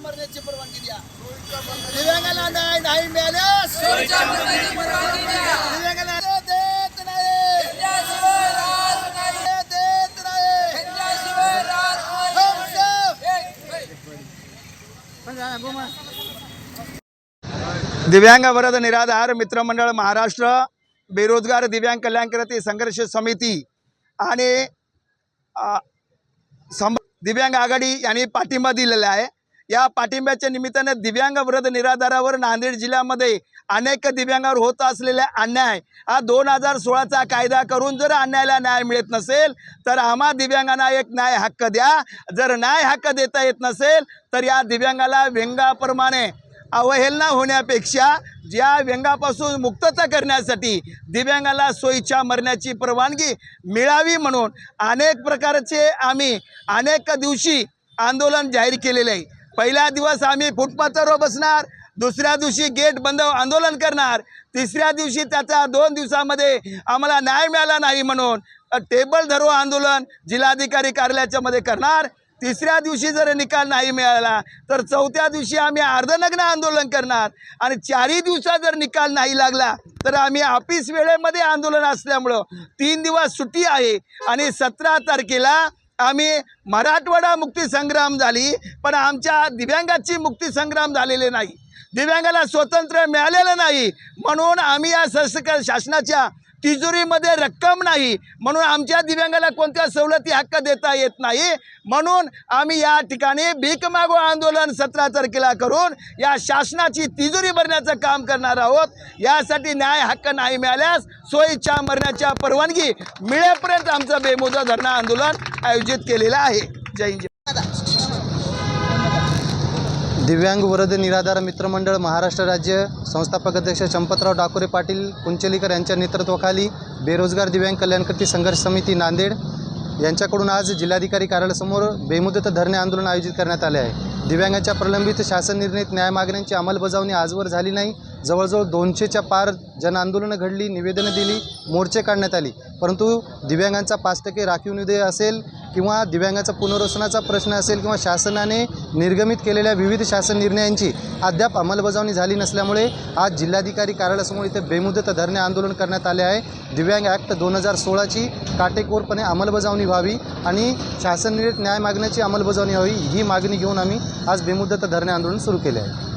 मरण्याची परवानगी द्या दिव्यांगाला नाही मिळाल्यास दिव्यांगाला दिव्यांग वरद निराधार मित्रमंडळ महाराष्ट्र बेरोजगार दिव्यांग कल्याणकरती संघर्ष समिती आणि अ, दिव्यांग आघाडी यांनी पाठिंबा दिलेला आहे. या पाठिंब्याच्या निमित्ताने दिव्यांग वृद्ध निराधारावर नांदेड जिल्ह्यामध्ये अनेक दिव्यांगावर होत असलेला अन्याय. हा दोन हजार सोळाचा कायदा करून जर अन्यायाला न्याय मिळत नसेल तर आम्हा दिव्यांगांना एक न्याय हक्क द्या. जर न्याय हक्क देता येत नसेल तर या दिव्यांगाला व्यंगाप्रमाणे अवहेलना होण्यापेक्षा ज्या व्यंगापासून मुक्तता करण्यासाठी दिव्यांगाला सोयीच्या मरण्याची परवानगी मिळावी म्हणून अनेक प्रकारचे आम्ही अनेक दिवशी आंदोलन जाहीर केलेले आहे. पहिला दिवस आम्ही फुटपाथवर बसणार दुसऱ्या दिवशी गेट बंद आंदोलन करणार तिसऱ्या दिवशी त्याचा दोन दिवसामध्ये आम्हाला न्याय मिळाला नाही म्हणून टेबल धरो आंदोलन जिल्हाधिकारी कार्यालयाच्या मध्ये करणार. तिसऱ्या दिवशी जर निकाल नाही मिळाला तर चौथ्या दिवशी आम्ही अर्धनग्न आंदोलन करणार. आणि चारही दिवसात जर निकाल नाही लागला तर आम्ही ऑफिस वेळेमध्ये आंदोलन असल्यामुळं तीन दिवस सुट्टी आहे आणि सतरा तारखेला आम्ही मराठवाडा मुक्तीसंग्राम झाली पण आमच्या दिव्यांगाची मुक्तीसंग्राम झालेले नाही. दिव्यांगाला स्वतंत्र मिळालेलं नाही म्हणून आम्ही या सरकार शासनाच्या तिजोरीमध्ये रक्कम नाही. म्हणून आमच्या दिव्यांगाला कोणत्या सवलती हक्क देता येत नाही? म्हणून आम्ही या ठिकाणी भीक मागो आंदोलन सतरा तारखेला करून या शासनाची तिजोरी भरण्याचं काम करणार आहोत. यासाठी न्याय हक्क नाही मिळाल्यास सोयीच्या मरण्याच्या परवानगी मिळेपर्यंत आमचं बेमुदत धरणं आंदोलन आयोजित केलेलं आहे. जय हिंद. जय दिव्यांग वरद निराधार मित्रमंडळ महाराष्ट्र राज्य संस्थापक अध्यक्ष चंपतराव डाकोरे पाटील कुंचलीकर यांच्या नेतृत्वाखाली बेरोजगार दिव्यांग कल्याणकर्ती संघर्ष समिती नांदेड यांच्याकडून आज जिल्हाधिकारी कार्यालयासमोर बेमुदत धरणे आंदोलन आयोजित करण्यात आले आहे. दिव्यांगांच्या प्रलंबित शासन निर्णित न्याय मागण्यांची अंमलबजावणी आजवर झाली नाही. जवळजवळ दोनशेच्या पार जनआंदोलनं घडली निवेदनं दिली मोर्चे काढण्यात आली. परंतु दिव्यांगांचा पाच टक्के राखीव निधी असेल किंवा दिव्यांगाचा पुनर्वसनाचा प्रश्न असेल किंवा शासनाने निर्गमित केलेल्या विविध शासन निर्णयांची अद्याप अंमलबजावणी झाली नसल्यामुळे आज जिल्हाधिकारी कार्यालयासमोर इथे बेमुदत धरणे आंदोलन करण्यात आले आहे. दिव्यांग ॲक्ट दोन हजार सोळाची काटेकोरपणे अंमलबजावणी व्हावी आणि शासन न्याय मागण्याची अंमलबजावणी व्हावी ही मागणी घेऊन आम्ही आज बेमुदत धरणे आंदोलन सुरू केले आहे.